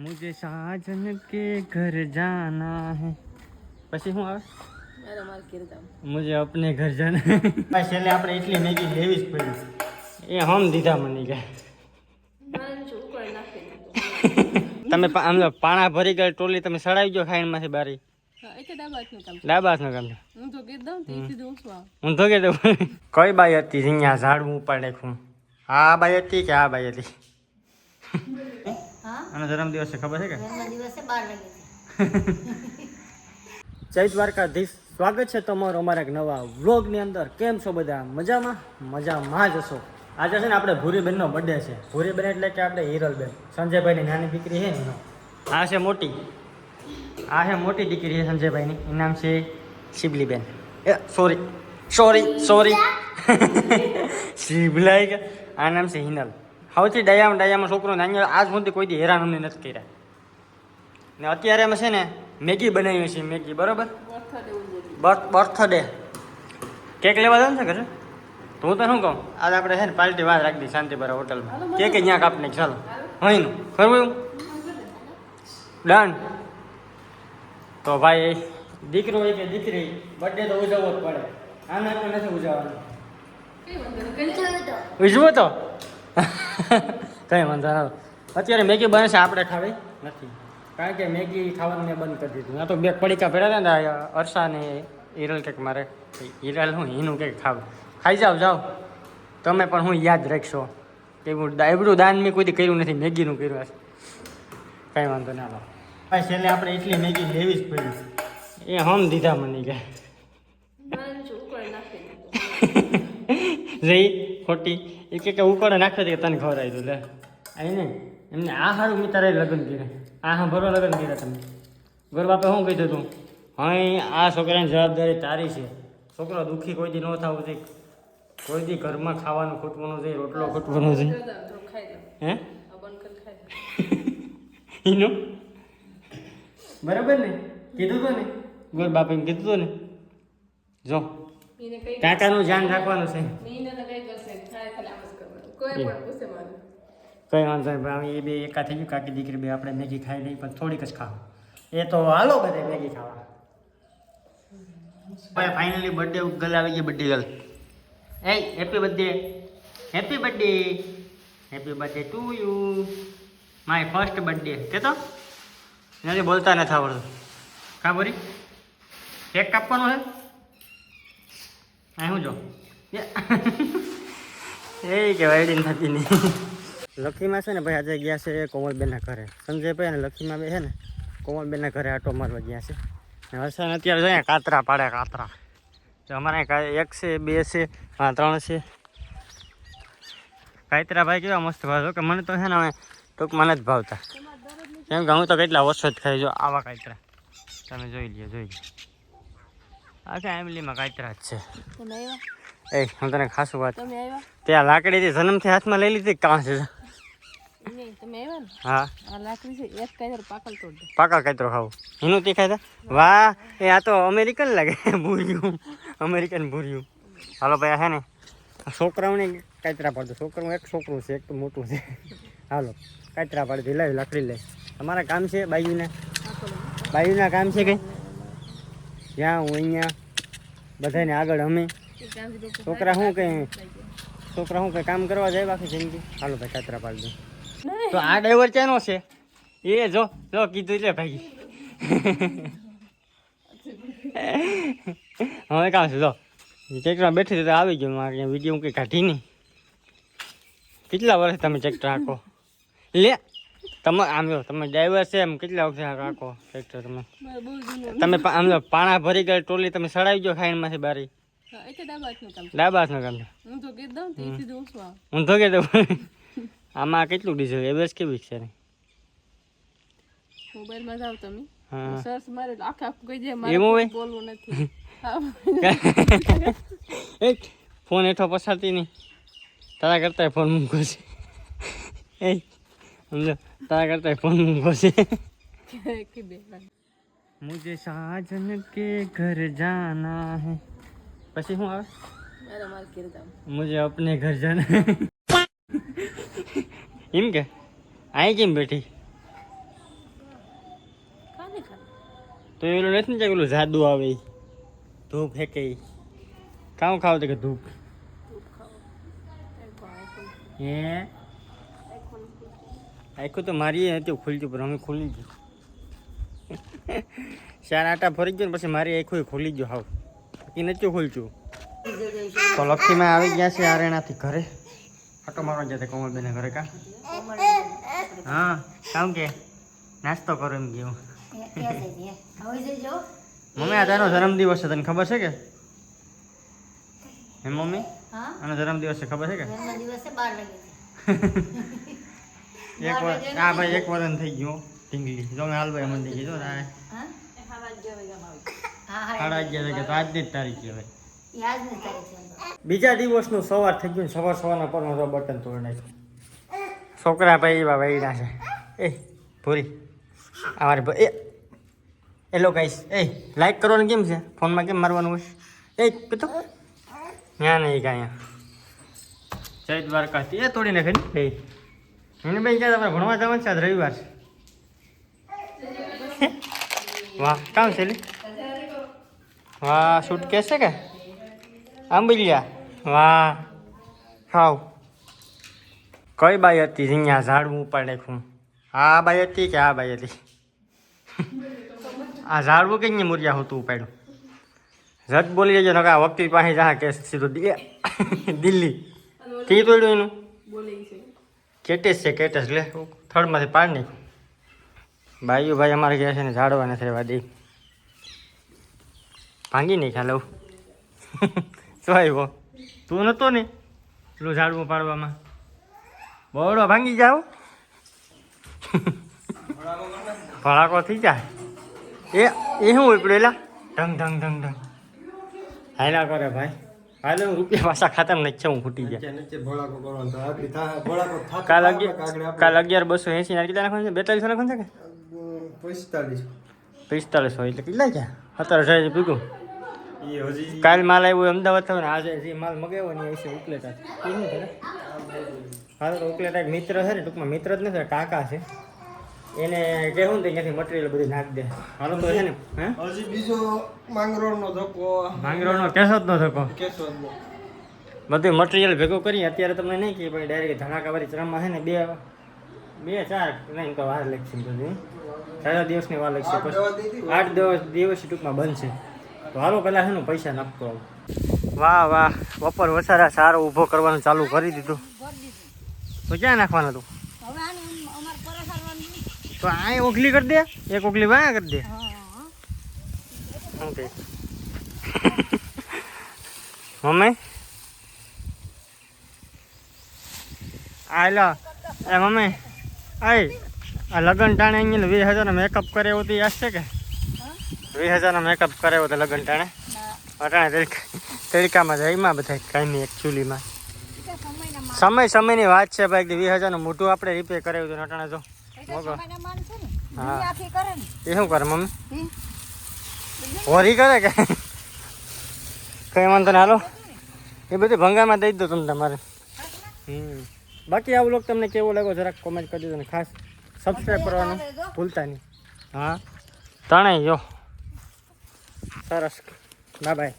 મુજે સાજન કે ઘર જાના હે પછી હું આવે મુજે અપને ઘર જાના બસ એટલે આપણે એટલી મેગી લેવી જ પડી એ હમ દીધા મને કે તમે આમ પાણા ભરી ગયેલ ટોલી તમે સડાવી ગયો ખાઈણમાંથી બારી હું ધોકે દઉં કઈ બાઈ હતી અહીંયા ઝાડવું ઉપાડે ખું આ બાઈ હતી કે આ બાઈ હતી હા. જન્મ છે ખબર છે કે? જન્મ દિવસે બાર વાગે જય દ્વારકાધીશ. સ્વાગત છે તમારું અમારા એક નવા વ્લોગની અંદર. કેમ છો બધા? મજામાં? મજામાં જ હશો. આજે છે ને આપણે ભૂરીબેનનો બર્થડે છે. ભૂરીબેન એટલે કે આપણે હિરલબેન. સંજયભાઈની નાની દીકરી છે ને આ છે મોટી. આ છે મોટી દીકરી છે સંજયભાઈની. એનું નામ છે શિબલીબેન. એ સોરી સોરી સોરી શિબલાઈ આ નામ છે હિનલ. સૌથી ડાયામાં ડાયામાં છોકરો નાની આજ સુધી કોઈ દી હેરાન અમને નથી કર્યા. ને અત્યારે અમે છે ને મેગી બનાવીએ છીએ મેગી બરોબર? બર્થડે. કેક લેવા જાવ ને ઘરે? તો હું તો શું કહું? આજ આપણે છે ને પાર્ટી વાત રાખી દઈએ શાંતિપરા હોટલમાં. કેક કે ક્યાંક આપને ચાલો. હઈનું ખરું એવું? ડન તો ભાઈ દીકરો હોય કે દીકરી બર્થડે તો ઉજવવો જ પડે. આના તો નથી ઉજવવાનો. ઉજવો તો. કઈ વાંધો ના આવે. અત્યારે મેગી બને છે આપણે ખાવી. નથી. કારણ કે મેગી ખાવાનું મેં બંધ કરી દીધું. આ તો બે પડીકા ભેડા હતા ને આ અરસા ને હિરલ કંઈક મારે. હિરલ હું હીનું કંઈક ખાવ. ખાઈ જાઓ જાઓ. તમે પણ હું યાદ રાખશો. કે હું એવડું દાન મેં કોઈ કર્યું નથી મેગીનું કર્યું હશે. કાંઈ વાંધો ના આવે. ભાઈ છેલ્લે આપણે એટલી મેગી લેવી જ પડી. એ હમ દીધા મને દીધું. જઈ ખોટી. એ કે કે ઉકળે નાખ્યો છે કે તને ખવડાવી દઉં લે. આઈ ને એમને આ સારું મેં તારે લગ્ન કર્યા. આ હા ભરવા લગ્ન કર્યા તમે. ગોર બાપે શું કહી તું હા આ છોકરાની જવાબદારી તારી છે. છોકરો દુઃખી કોઈ દી ન થવું જોઈએ. કોઈ દી ઘરમાં ખાવાનું ખૂટવાનું જોઈએ રોટલો ખૂટવાનો લો. હે? એનું બરાબર ને? કીધું તું ને? ગોર બાપે એમ કીધું તું ને? જો. કાકાનું ધ્યાન રાખવાનું છે એને તો કઈ કરશે થાય ખાલી આમ જ કરવાનું કોઈ પણ પૂછે મારે. કઈ વાંધો નહીં ભાઈ એ બે એકા થઈ ગયું કાકી દીકરી બે આપણે મેગી ખાઈ લઈ પણ થોડીક જ ખાવ. એ તો હાલો બધે મેગી ખાવા. ભાઈ ફાઇનલી બર્થડે ગર્લ આવી ગઈ birthday girl A happy birthday happy birthday happy birthday to you my first birthday કે તો નથી બોલતા નથી આવડતું. કા બોરી? કેક કાપવાનો છે? અહીં હું જો. એ કે વાયડીન થતી લખીમાં છે ને ભાઈ આજે ગયા છે કોમલબેનના ઘરે. સંજયભાઈ અને લખીમાં બે છે ને, કોમલબેનના ઘરે આટો મારવા ગયા છે. ને અત્યારે કાતરા પાડે કાતરા. તો અમારે એક છે, બે છે ત્રણ છે. ભાઈ કેવા મસ્ત ભાવ કે મને તો છે ને હવે ટૂંકમાં નથી ભાવતા. કેમ કે હું તો કેટલા ઓછો જ ખાઈ જો આવા કાતરા તમે જોઈ લ્યો જોઈ લ્યો. આખા એમલીમાં કાતરા જ છે. એ હું તને ખાસું વાત. તમે આવ્યા? ત્યાં લાકડીથી જન્મથી હાથમાં લઈ લીધી કાં છે? તમે આવ્યા ને? હા. આ લાકડી છે એક પાકલ તોડ કાતરો એનું તા? વાહ એ આ તો અમેરિકન લાગે ભૂર્યું. અમેરિકન ભૂર્યું. હાલો ભાઈ આ ને આ છોકરાઓને કાતરા પાડતો છોકરાનું એક છોકરું છે એક મોટું છે. હાલો કાતરા પાડતી લાવી લાકડી લઈ. તમારા કામ છે બાયુના? બાયુના કામ છે કંઈ જ્યાં હું અહીંયા બધાને આગળ અમે છોકરા શું કંઈ છોકરા શું કંઈ કામ કરવા જાય બાકી જિંદગી? હાલો ભાઈ, કાતરા પાડી તો આ ડ્રાઈવર ચાનો છે? એ જો જો, કીધું એટલે ભાઈ. હવે કામ છે, જો. ટ્રેક્ટરમાં બેઠી તો આવી ગયું. મારે વીડિયો હું કંઈ કાઢી નહીં. કેટલા વર્ષ તમે ટ્રેક્ટર રાખો? લે, તમે આમ જો, તમે ડ્રાઈવર છે એમ કેટલા વખત રાખો ટ્રેક્ટર તમે? તમે આમ જો, પાણા ભરી ગઈ ટોલી તમે સડાવી ગયો ખાઈમાંથી બારી. ડાબા હાથનું હું તો કહી દઉં તેથી જોઉં છું હું તો કહી દઉં. આમાં કેટલું ડીઝલ? એવરેજ કેવી છે? મોબાઈલમાં જાવ તમે. સર્ચ ફોન એઠો પસારતી નહીં. તારા કરતા ફોન મૂકો છે. સમજો? તારા કરતા ફોન મૂકો છે. मुझे સાજન કે ઘર જાના है પછી હું આવે? મુજે અપને ઘર જાને. એમ કે? આય કેમ બેઠી? તો એવું નથી ને પેલું જાદુ આવે ધૂપ ફેંકે કામ ખાવ તો કે ધૂપ? હે? આખું તો મારી હતી ખુલતી પણ અમે ખુલી ગયું ચાર આટા ફરી ગયો ને પછી મારી આખું ખુલી ગયો હાવ. એ નથી છું તો લક્ષ્મીમાં આવી ગયા છે આરેણાથી ઘરે. આટો ગયા હતા કોમલબેન ઘરે કા? હા, કામ કે? નાસ્તો કરો એમ ગયું. મમ્મી, આ તારો જન્મદિવસ છે, તને ખબર છે કે? હે મમ્મી? આનો જન્મદિવસ છે, ખબર છે કે? એક વાર, આ ભાઈ એક વાર થઈ ગયો, ઢીંગલી. જો મેં હાલભાઈ મંદિર કીધું ને આ હા સાડા અગિયાર વાગે તો આજની જ તારીખ કહેવાય બીજા દિવસનું સવાર થઈ ગયું ને સવાર સવારના પર તો બટન તોડી નાખ્યું. છોકરા ભાઈ એવા વૈડા છે. એ ભૂરી અમારે એ એલો ગાઈસ એ લાઈક કરવાનું કેમ છે? ફોનમાં કેમ મારવાનું હોય? એ કીધું. ત્યાં નહીં કાંઈ જય દ્વારકાથી. એ તોડી નાખે ને ભાઈ. એને ભાઈ ક્યાં આપણે ભણવા જવાનું છે? આજ રવિવાર છે. વાહ કામ છે લી? વાહ શૂટ કેસે કે? આંબલિયા વાહ હાવ કઈ બાઈ હતી અહીંયા ઝાડવું ઉપાડે ખું આ બાઈ હતી કે આ બાઈ હતી? આ ઝાડવું કઈ મુરિયા હોતું ઉપાડ્યું? જત બોલી જજો નકા વકીલ પાસે જા કેસ સીધું દિ- દિલ્હી. કી તોડ્યું એનું? કેટેસ છે કેટેસ લે થર્ડમાંથી પાડ નહીં ભાઈઓ ભાઈ અમારે ગયા છે ને ઝાડવા નથી રહેવા દે. ભાંગી નહીં ખ્યાલ આવું શું આવ્યો તું નહોતો ને? પેલું ઝાડવું પાડવામાં. બરોડો ભાંગી જાઓ ભડાકો થઈ જાય. એ એ શું ઉપડ્યું એલા? ઢંગ ઢંગ ઢંગ ઢંગ. હાયલા કરે ભાઈ. હાલે હું રૂપિયા પાછા ખાતા નથી હું ફૂટી ગયા. કાલ અગિયાર કાલ અગિયાર બસો એસી ના કેટલા નાખવાનું છે? બેતાલીસો નાખવાનું છે કે? પિસ્તાલીસ પિસ્તાલીસો એટલે કેટલા ગયા અત્યારે સાહેબ ભીગું કાલ માલ આવ્યો અમદાવાદ થયો ને આજે જે માલ મગાવ્યો ને એ છે ઉકલેટા. એ શું કરે હા તો ઉકલેટા એક મિત્ર છે ને ટૂંકમાં મિત્ર જ નથી કાકા છે. એને કહેવું ને તો ત્યાંથી મટીરિયલ બધું નાખી દે. હાલો તો છે ને હજી બીજો માંગરોળનો ધક્કો. માંગરોળનો કેસો જ ન થકો કેશોદનો બધું મટીરિયલ ભેગું કરી અત્યારે તમને નહીં કે ભાઈ ડાયરેક્ટ ધડાકાવાળી ચરમમાં છે ને બે બે ચાર નહીં તો વાર લાગશે બધું ચાર દિવસની વાર લાગશે. આઠ દિવસ દિવસ ટૂંકમાં બનશે તો હાલો પેલા છે ને પૈસા નાખતો આવું વાહ વાહ. બપોર વસારા સારો ઊભો કરવાનું ચાલુ કરી દીધું. તો ક્યાં નાખવાનું પરેશાન તો આ ઓગલી કરી દે. એક ઓગલી વાયા કરી દે. ઓકે. મમ્મી? આ લો. એ મમ્મી આય. આ લગન ટાણે અહીંયા વીસ હજાર મેકઅપ કરે એવું તો યાદ છે કે? વીસ હજારનો મેકઅપ કરાવ્યો હતો લગ્ન ટાણે. અટાણે તડકામાં તરીકામાં જઈમાં બધા કાંઈ નહીં એકચ્યુઅલીમાં સમય સમયની વાત છે ભાઈ કે વીસ હજારનું મોટું આપણે રિપેર કરાવ્યું હતું અટાણે જો. મોગો. હા. એ શું કરે મમ્મી? હોરી કરે કે? કઈ વાંધો ને હાલો. એ બધું ભંગારમાં દઈ દો તમે તમારે હમ. બાકી આ વ્લોગ તમને કેવો લાગ્યો જરાક કોમેન્ટ કરી દેજો ને ખાસ. સબસ્ક્રાઈબ કરવાનું ભૂલતા નહીં. હા. ત્રણેય જો. Хорошо. Bye-bye.